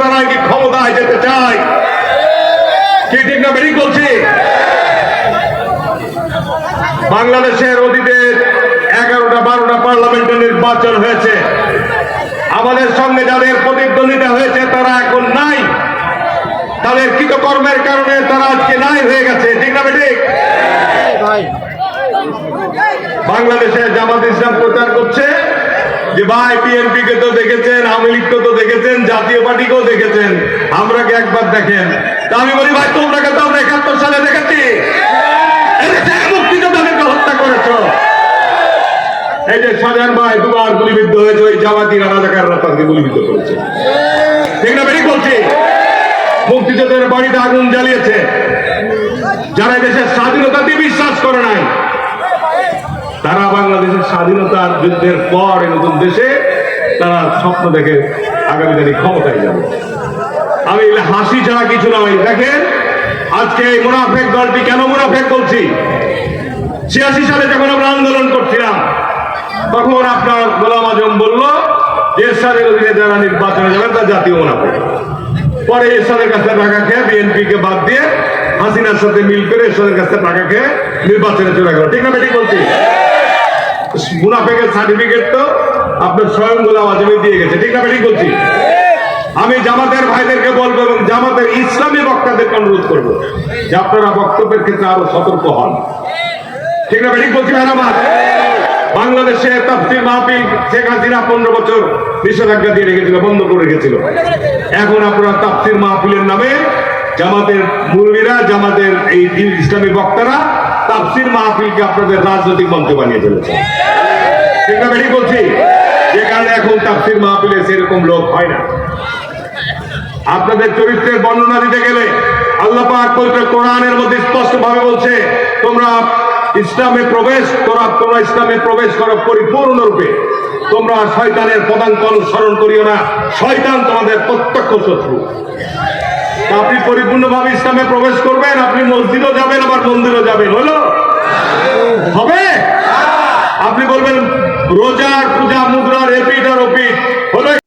তারা কি ক্ষমতায় যেতে চায়? কি ঠিক না বেরিক বলছি? বাংলাদেশের অতীতে এগারোটা বারোটা পার্লামেন্টের নির্বাচন হয়েছে। আমাদের সঙ্গে যাদের প্রতিদ্বন্দ্বিতা হয়েছে তারা এখন নাই। তাদের কৃতকর্মের কারণে তারা আজকে নাই হয়ে গেছে। ঠিক না ঠিক বাংলাদেশে জামাত ইসলাম প্রচার করছে। যে ভাই বিএনপি কে তো দেখেছেন, আওয়ামী লীগকে তো দেখেছেন, জাতীয় পার্টিকেও দেখেছেন। আমরা কি একবার দেখেন? তা আমি বলি, ভাই, তোমরা কে তো আমরা একাত্তর সালে দেখেছি? মুক্তিযোদ্ধাদেরকে হত্যা করেছ। এই যে সাজান ভাই, দুবার গুলিবিদ্ধ হয়েছে, ওই জামাতিরা রাজাকাররা তাকে গুলিবিদ্ধ করেছে। ঠিক না, বেরিক বলছি? মুক্তিযোদ্ধাদের বাড়িতে আগুন জ্বালিয়েছে। যারা দেশের স্বাধীনতা দিয়ে বিশ্বাস করে নাই তারা বাংলাদেশের স্বাধীনতার যুদ্ধের পর এই নতুন দেশে তারা স্বপ্ন দেখে আগামী দিনে ক্ষমতায় যাবে। আমি হাসি ছাড়া কিছু নয়। দেখেন, আজকে এই মুনাফেক দলটি কেন মুনাফেক বলছি? ছিয়াশি সালে যখন আমরা আন্দোলন করছিলাম, তখন আপনার গোলাম আজম বলল যে এরশাদের অধীনে যারা নির্বাচনে যাবেন তা জাতীয় মুনাফেক। পরে এরশাদের কাছে টাকা খেয়ে বিএনপি কে বাদ দিয়ে হাসিনার সাথে মিল করে এরশাদের কাছে টাকা খেয়ে নির্বাচনে চলে গেল। ঠিক না ঠিক বলছি? মুনাফেকের সার্টিফিকেট তো আপনার স্বয়ং গোলাম আজমে দিয়ে গেছে। ঠিক না ঠিক বলছি? আমি জামাতের ভাইদেরকে বলব এবং জামাতের ইসলামী বক্তাদেরকে অনুরোধ করব যে আপনারা বক্তব্যের ক্ষেত্রে আরও সতর্ক হন। ঠিক না ঠিক বলছি ভাই বাংলাদেশে তাফসির মাহফিল শেখ হাসিনা পনেরো বছর নিষেধাজ্ঞা দিয়ে রেখেছিল, বন্ধ করে রেখেছিল। এখন আপনারা তাফসির মাহফিলের নামে জামাতের মুরবিরা জামাতের এই ইসলামী বক্তারা তাফসির মাহফিলকে আপনাদের রাজনৈতিক মঞ্চ বানিয়ে ফেলেছে। বলছি, যে কারণে এখন মাহফিলে সেরকম লোক হয় না। আপনাদের চরিত্রের বর্ণনা দিতে গেলে আল্লাহ পাক পবিত্র কোরআনের মধ্যে স্পষ্ট ভাবে বলছে, তোমরা ইসলামে প্রবেশ তোমরা ইসলামে প্রবেশ করো পরিপূর্ণ রূপে তোমরা শয়তানের পদাঙ্ক অনুসরণ করিও না, শয়তান তোমাদের প্রত্যক্ষ শত্রু। আপনি পরিপূর্ণভাবে ইসলামে প্রবেশ করবেন, আপনি মসজিদও যাবেন, আবার মন্দিরও যাবেন, হলো? হবে? রোজার পূজা মুদ্রার এপিট আর ওপিট হলো